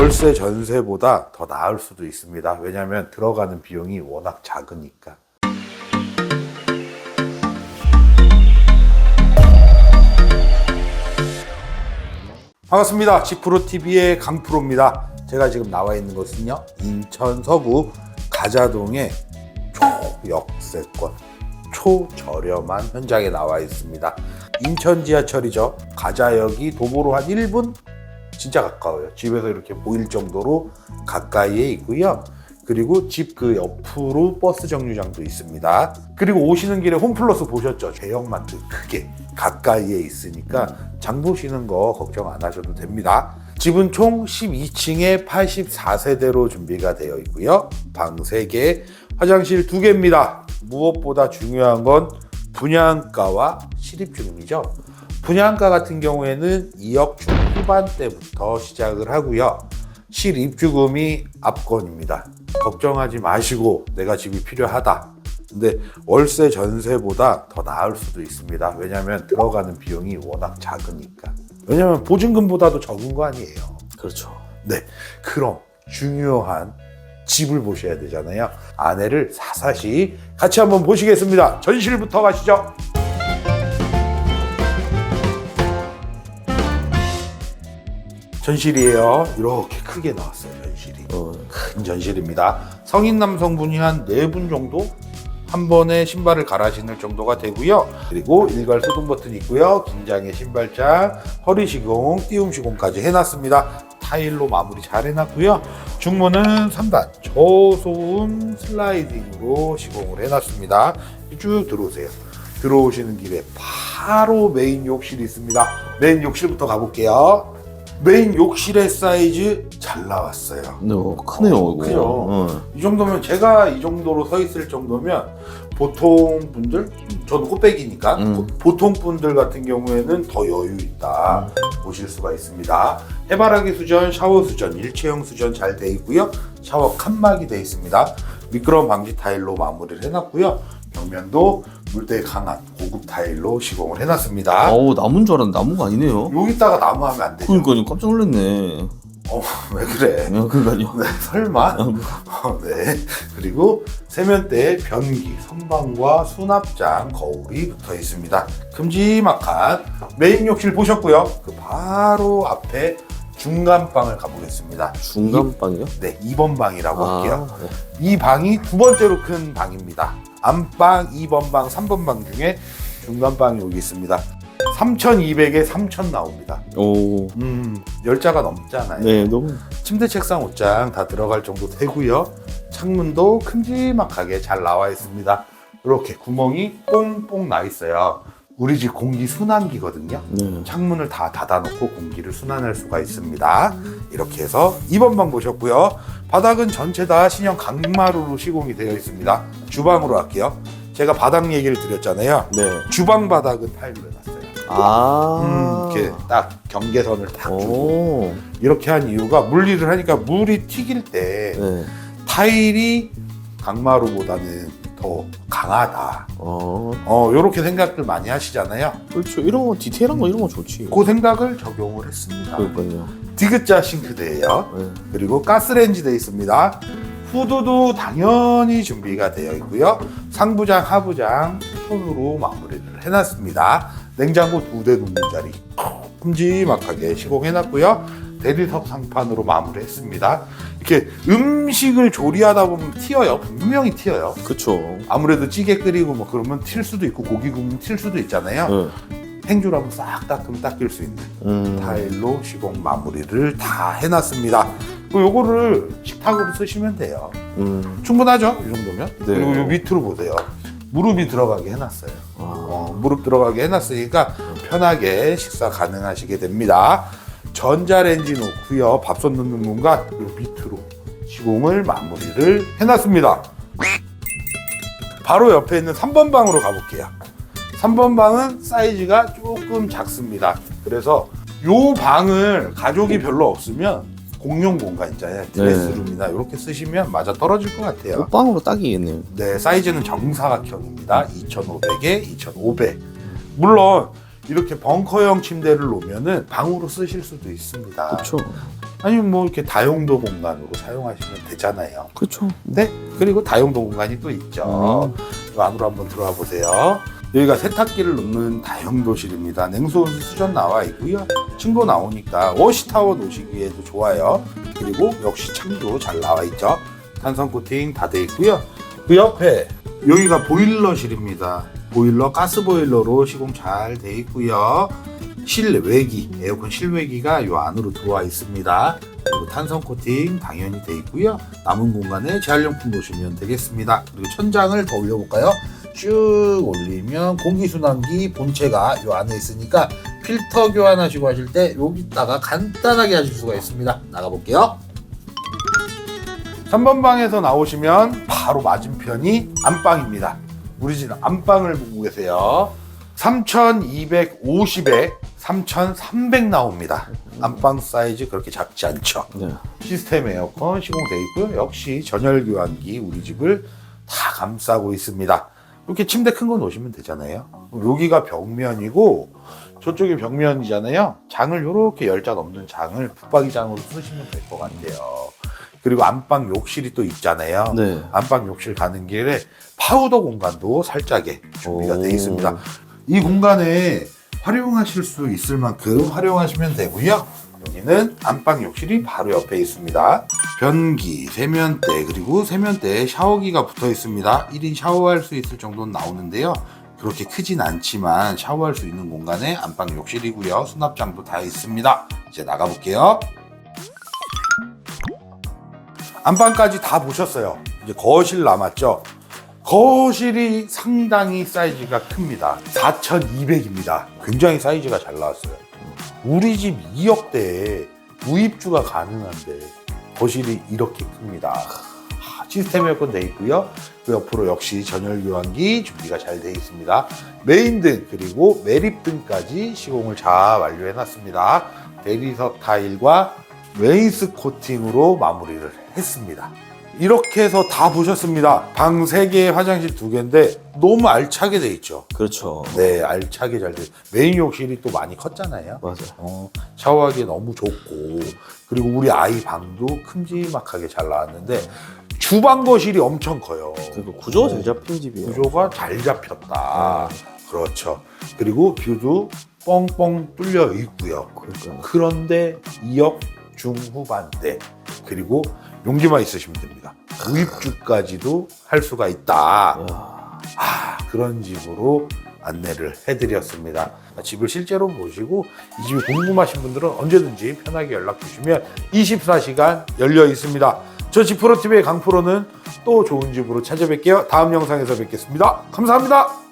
월세 전세보다 더 나을 수도 있습니다. 왜냐하면 들어가는 비용이 워낙 작으니까. 반갑습니다. 지프로TV의 강프로입니다. 제가 지금 나와 있는 곳은요, 인천 서구 가자동의 초역세권, 초저렴한 현장에 나와 있습니다. 인천 지하철이죠. 가자역이 도보로 한 1분? 진짜 가까워요. 집에서 이렇게 보일 정도로 가까이에 있고요. 그리고 집 그 옆으로 버스 정류장도 있습니다. 그리고 오시는 길에 홈플러스 보셨죠? 대형마트 크게 가까이에 있으니까 장 보시는 거 걱정 안 하셔도 됩니다. 집은 총 12층에 84세대로 준비가 되어 있고요. 방 3개, 화장실 2개입니다. 무엇보다 중요한 건 분양가와 실입주금이죠. 분양가 같은 경우에는 2억 중후반대부터 시작을 하고요. 실입주금이 압권입니다. 걱정하지 마시고 내가 집이 필요하다. 근데 월세 전세보다 더 나을 수도 있습니다. 왜냐하면 들어가는 비용이 워낙 작으니까. 왜냐하면 보증금보다도 적은 거 아니에요. 그렇죠. 네. 그럼 중요한 집을 보셔야 되잖아요. 아내를 사사시 같이 한번 보시겠습니다. 전실부터 가시죠. 전실이에요. 이렇게 크게 나왔어요. 전실이. 어, 큰 전실입니다. 성인 남성분이 한 네 분 정도 한 번에 신발을 갈아 신을 정도가 되고요. 그리고 일괄 소등 버튼 있고요. 긴장의 신발장, 허리 시공, 띄움 시공까지 해놨습니다. 타일로 마무리 잘 해놨고요. 중문은 3단 저소음 슬라이딩으로 시공을 해놨습니다. 쭉 들어오세요. 들어오시는 길에 바로 메인 욕실이 있습니다. 메인 욕실부터 가볼게요. 메인 욕실의 사이즈 잘 나왔어요. 너 크네요, 어, 이거. 크죠. 어. 이 정도면 제가 이 정도로 서 있을 정도면 보통 분들 저도 꽃배기니까 음. 보- 보통 분들 같은 경우에는 더 여유 있다 보실 수가 있습니다. 해바라기 수전, 샤워 수전, 일체형 수전 잘 돼 있고요. 샤워 칸막이 돼 있습니다. 미끄럼 방지 타일로 마무리를 해놨고요. 벽면도 물때 강한 고급 타일로 시공을 해놨습니다. 어우, 나무인 줄 알았는데 나무가 아니네요. 여기다가 나무 하면 안 되죠. 그러니까요, 깜짝 놀랐네. 어, 왜 그래? 어, 그러니까요. 네, 설마? 어, 네. 그리고 세면대에 변기, 선반과 수납장, 거울이 붙어 있습니다. 큼지막한 메인 욕실 보셨고요. 그 바로 앞에 중간 방을 가보겠습니다. 중간 방이요? 네, 2번 방이라고 할게요. 아, 네. 이 방이 두 번째로 큰 방입니다. 안방, 2번 방, 3번 방 중에 중간 방이 여기 있습니다. 3,200에 3,000 나옵니다. 오, 음, 열자가 넘잖아요. 네, 너무. 침대, 책상, 옷장 다 들어갈 정도 되고요. 창문도 큼지막하게 잘 나와 있습니다. 이렇게 구멍이 뽕뽕 나 있어요. 우리 집 공기 순환기거든요. 네. 창문을 다 닫아놓고 공기를 순환할 수가 있습니다. 이렇게 해서 2번 방 보셨고요. 바닥은 전체 다 신형 강마루로 시공이 되어 있습니다. 주방으로 할게요. 제가 바닥 얘기를 드렸잖아요. 네. 주방 바닥은 타일로 해놨어요. 아. 음, 이렇게 딱 경계선을 딱 주고 오. 이렇게 한 이유가 물일을 하니까 물이 튀길 때 네. 타일이 강마루보다는 더 강하다. 어, 어, 요렇게 생각들 많이 하시잖아요. 그렇죠. 이런 거, 디테일한 거 이런 거 좋지. 그 생각을 적용을 했습니다. 그러니까요. 디귿자 싱크대예요. 네. 그리고 가스레인지 돼 있습니다. 후드도 당연히 준비가 되어 있고요. 상부장, 하부장 손으로 마무리를 해놨습니다. 냉장고 두 대 놓는 자리 큼지막하게 시공해놨고요. 대리석 상판으로 마무리했습니다. 이렇게 음식을 조리하다 보면 튀어요. 분명히 튀어요. 그쵸. 아무래도 찌개 끓이고 뭐 그러면 튈 수도 있고 고기 구우면 튈 수도 있잖아요. 네. 행주라면 싹 닦으면 닦일 수 있는 음. 타일로 시공 마무리를 다 해놨습니다. 그리고 요거를 식탁으로 쓰시면 돼요. 음. 충분하죠? 이 정도면? 네. 그리고 요 밑으로 보세요. 무릎이 들어가게 해놨어요. 아. 어, 무릎 들어가게 해놨으니까 편하게 식사 가능하시게 됩니다. 전자레인지 놓고요. 밥솥 넣는 공간 요 밑으로 시공을 마무리를 해놨습니다. 바로 옆에 있는 3번 방으로 가볼게요. 3번 방은 사이즈가 조금 작습니다. 그래서 요 방을 가족이 별로 없으면 공용 공간 있잖아요. 드레스룸이나 이렇게 쓰시면 맞아 떨어질 것 같아요. 옷방으로 딱이겠네요. 네, 사이즈는 정사각형입니다. 2,500에 2,500. 물론 이렇게 벙커형 침대를 놓으면은 방으로 쓰실 수도 있습니다. 그쵸. 아니면 뭐 이렇게 다용도 공간으로 사용하시면 되잖아요. 그렇죠. 네. 그리고 다용도 공간이 또 있죠. 이 안으로 한번 들어가 보세요. 여기가 세탁기를 놓는 다용도실입니다. 냉수온수 수전 나와 있고요. 층도 나오니까 워시타워 놓으시기에도 좋아요. 그리고 역시 창도 잘 나와 있죠. 탄성 코팅 다 돼 있고요. 그 옆에 여기가 보일러실입니다. 보일러 가스 보일러로 시공 잘 돼 있고요. 실외기 에어컨 실외기가 요 안으로 들어와 있습니다. 그리고 탄성 코팅 당연히 돼 있고요. 남은 공간에 재활용품 놓으시면 되겠습니다. 그리고 천장을 더 올려볼까요? 쭉 올리면 공기순환기 본체가 요 안에 있으니까 필터 교환하시고 하실 때 여기다가 간단하게 하실 수가 있습니다. 나가볼게요. 3번 방에서 나오시면 바로 맞은편이 안방입니다. 우리 집 안방을 보고 계세요. 3250에 3300 나옵니다. 안방 사이즈 그렇게 작지 않죠. 네. 시스템 에어컨 시공되어 있고요. 역시 전열 교환기 우리 집을 다 감싸고 있습니다. 이렇게 침대 큰 거 놓으시면 되잖아요. 여기가 벽면이고 저쪽이 벽면이잖아요. 장을 이렇게 열 자 넘는 장을 붙박이장으로 쓰시면 될 것 같아요. 그리고 안방 욕실이 또 있잖아요. 네. 안방 욕실 가는 길에 파우더 공간도 살짝에 준비가 오. 되어 있습니다. 이 공간에 활용하실 수 있을 만큼 활용하시면 되고요. 여기는 안방 욕실이 바로 옆에 있습니다. 변기, 세면대, 그리고 세면대에 샤워기가 붙어 있습니다. 1인 샤워할 수 있을 정도는 나오는데요. 그렇게 크진 않지만 샤워할 수 있는 공간에 안방 욕실이고요. 수납장도 다 있습니다. 이제 나가볼게요. 안방까지 다 보셨어요. 이제 거실 남았죠. 거실이 상당히 사이즈가 큽니다. 4,200입니다. 굉장히 사이즈가 잘 나왔어요. 우리 집 2억대에 무입주가 가능한데 거실이 이렇게 큽니다. 아, 시스템 에어컨 돼 있고요. 그 옆으로 역시 전열 교환기 준비가 잘 돼 있습니다. 메인 등 그리고 매립 등까지 시공을 잘 완료해 놨습니다. 대리석 타일과 웨이스 코팅으로 마무리를 했습니다. 이렇게 해서 다 보셨습니다. 방 3개, 화장실 2개인데 너무 알차게 돼 있죠. 그렇죠. 네, 알차게 잘 돼. 메인 욕실이 또 많이 컸잖아요. 맞아. 어, 샤워하기 너무 좋고 그리고 우리 아이 방도 큼지막하게 잘 나왔는데 주방 거실이 엄청 커요. 그리고 구조가 잘 잡힌 집이에요. 구조가 잘 잡혔다. 그렇죠. 그리고 뷰도 뻥뻥 뚫려 있고요. 그러니까. 그런데 2억 중후반대 그리고 용기만 있으시면 됩니다. 무입주까지도 할 수가 있다. 야, 아, 그런 집으로 안내를 해드렸습니다. 집을 실제로 보시고 이 집이 궁금하신 분들은 언제든지 편하게 연락 주시면 24시간 열려 있습니다. 저 집프로TV의 강프로는 또 좋은 집으로 찾아뵐게요. 다음 영상에서 뵙겠습니다. 감사합니다.